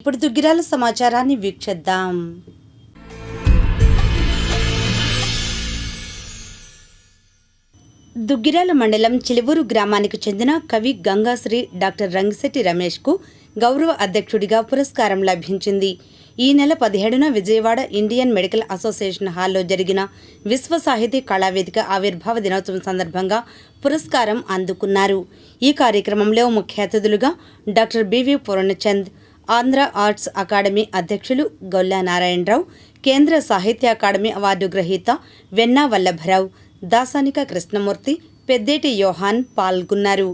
ఇప్పుడు దుగ్గిరాల సమాచారాన్ని వీక్షిద్దాం. దుగ్గిరాల మండలం చిలువూరు గ్రామానికి చెందిన కవి గంగాశ్రీ డాక్టర్ రంగిశెట్టి రమేష్కు గౌరవ అధ్యక్షుడిగా పురస్కారం లభించింది. ఈ నెల పదిహేడున విజయవాడ ఇండియన్ మెడికల్ అసోసియేషన్ హాల్లో జరిగిన విశ్వ సాహితీ కళావేదిక ఆవిర్భావ దినోత్సవం సందర్భంగా పురస్కారం అందుకున్నారు. ఈ కార్యక్రమంలో ముఖ్య అతిథులుగా doctor B V Purnachand Andhra arts academy అధ్యక్షులు గొల్లా నారాయణరావు కేంద్ర సాహిత్య అకాడమీ అవార్డు గ్రహీత వెన్నా వల్లభరావు దాసానిక కృష్ణమూర్తి పెద్దేటి యోహాన్ పాల్గొన్నారు.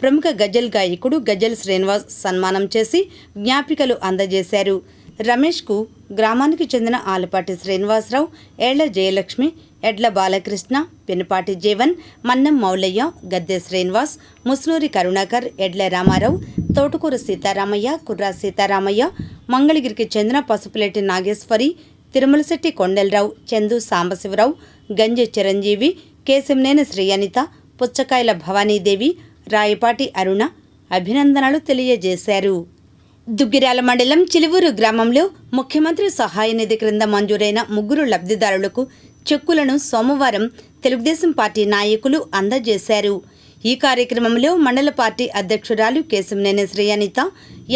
ప్రముఖ గజల్ గాయకుడు గజల్ శ్రీనివాస్ సన్మానం చేసి జ్ఞాపికలు అందజేశారు. రమేష్కు గ్రామానికి చెందిన ఆలపాటి శ్రీనివాసరావు ఏళ్ళ జయలక్ష్మి ఎడ్ల బాలకృష్ణ పెనుపాటి జీవన్ మన్నం మౌలయ్య గద్దె శ్రీనివాస్ ముస్నూరి కరుణాకర్ ఎడ్ల రామారావు తోటకూర సీతారామయ్య కుర్రా సీతారామయ్య మంగళగిరికి చెందిన పసుపులేటి నాగేశ్వరి తిరుమలశెట్టి కొండలరావు చందు సాంబశివరావు గంజె చిరంజీవి కేశంనేని శ్రీ అనిత పుచ్చకాయల భవానీదేవి రాయపాటి అరుణ అభినందనలు తెలియజేశారు. దుగ్గిరాల మండలం చిలువూరు గ్రామంలో ముఖ్యమంత్రి సహాయ నిధి క్రింద మంజూరైన ముగ్గురు లబ్ధిదారులకు చెక్కులను సోమవారం తెలుగుదేశం పార్టీ నాయకులు అందజేశారు. ఈ కార్యక్రమంలో మండల పార్టీ అధ్యక్షురాలు Kesamneni Sri Anitha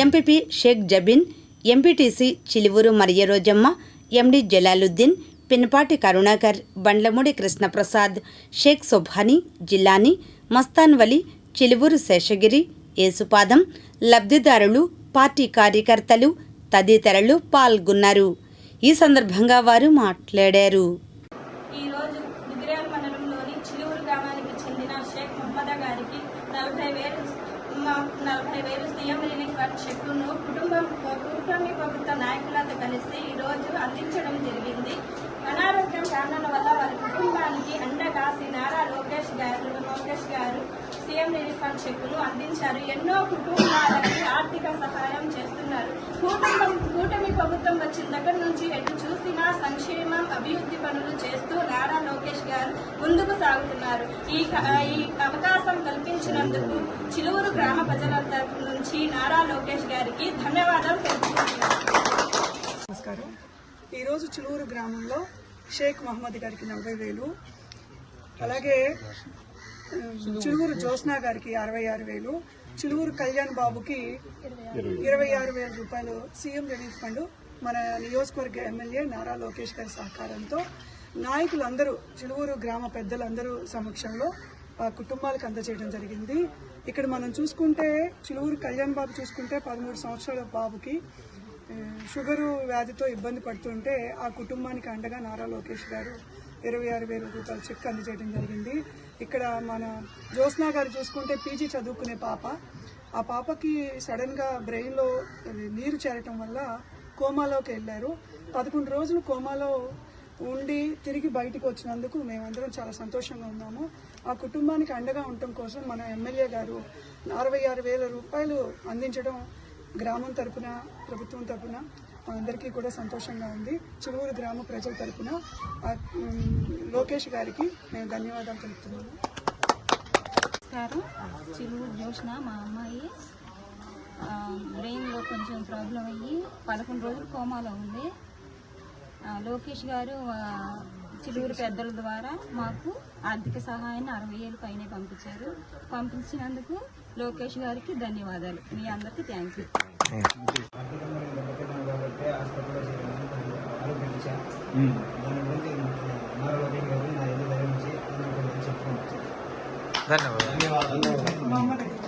MPP Sheikh Jabeen MPTC Chiluvuru Mariya Rojamma MD Jalaluddin Pinapati Karunakar Bandlamudi Krishnaprasad Sheikh Subhani Jilani Mastan Vali Chiluvuru Seshagiri Yesupadam లబ్ధిదారులు పార్టీ కార్యకర్తలు తదితరులు పాల్గొన్నారు. ఈ సందర్భంగా వారు మాట్లాడారు ఈ రోజు దుగ్గిరాల మండలంలోని చిలువురు గ్రామానికి చెందిన షేక్ ముహమ్మద గారికి నలభై వేలు నలభై వేలు సీఎం రిలీఫ్ ఫండ్ చెక్కును కుటుంబం కూటమి ప్రభుత్వ నాయకులతో కలిసి ఈరోజు అందించడం జరిగింది. అనారోగ్యం కారణాల వల్ల వారి కుటుంబానికి అండగా శ్రీ నారా లోకేష్ గారు లోకేష్ గారు సీఎం రిలీఫ్ ఫండ్ చెక్కును అందించారు. ఎన్నో కుటుంబాలకి ఆర్థిక సహాయం చేస్తున్నారు. కూటమి ప్రభుత్వం అభివృద్ధి పనులు చేస్తూ నారా లోకేష్ గారు ముందుకు సాగుతున్నారు. ఈ ఈ అవకాశం కల్పించినందుకు చిలువురు గ్రామ ప్రజల తరపు నుంచి నారా లోకేష్ గారికి ధన్యవాదాలు తెలుపుతున్నాను. నమస్కారం. ఈరోజు చిలూరు గ్రామంలో షేక్ మహమ్మద్ గారికి నలభై వేలు అలాగే చిలువురు జ్యోత్స్నా గారికి అరవై ఆరు వేలు చిలువురు కళ్యాణ్ బాబుకి ఇరవై ఆరు వేల రూపాయలు సీఎం రిలీఫ్ ఫండ్ మన నియోజకవర్గ ఎమ్మెల్యే నారా లోకేష్ గారి సహకారంతో నాయకులందరూ చిలువూరు గ్రామ పెద్దలందరూ సమక్షంలో ఆ కుటుంబాలకు అందజేయడం జరిగింది. ఇక్కడ మనం చూసుకుంటే చిలువూరు కళ్యాణ్ బాబు చూసుకుంటే పదమూడు సంవత్సరాల బాబుకి షుగరు వ్యాధితో ఇబ్బంది పడుతుంటే ఆ కుటుంబానికి అండగా నారా లోకేష్ గారు ఇరవై ఆరు వేల రూపాయలు చెక్ అందజేయడం జరిగింది. ఇక్కడ మన జ్యోత్స్నా గారు చూసుకుంటే పీజీ చదువుకునే పాప. ఆ పాపకి సడన్గా బ్రెయిన్లో అది నీరు చేరటం వల్ల కోమాలోకి వెళ్ళారు. పదకొండు రోజులు కోమాలో ఉండి తిరిగి బయటకు వచ్చినందుకు మేమందరం చాలా సంతోషంగా ఉన్నాము. ఆ కుటుంబానికి అండగా ఉండటం కోసం మన ఎమ్మెల్యే గారు అరవై ఆరు వేల రూపాయలు అందించడం గ్రామం తరపున ప్రభుత్వం తరపున మా అందరికీ కూడా సంతోషంగా ఉంది. చిలువూరు గ్రామ ప్రజల తరపున లోకేష్ గారికి మేము ధన్యవాదాలు తెలుపుతున్నాము చిలువూరు చిలువు మా అమ్మాయి. బ్రెయిన్లో కొంచెం ప్రాబ్లం అయ్యి పదకొండు రోజులు కోమాలో ఉంది. లోకేష్ గారు చిలువురు పెద్దల ద్వారా మాకు ఆర్థిక సహాయాన్ని అరవై ఏళ్ళు పైనే పంపించారు. పంపించినందుకు లోకేష్ గారికి ధన్యవాదాలు. మీ అందరికీ థ్యాంక్ యూ ధన్యవాదాలు.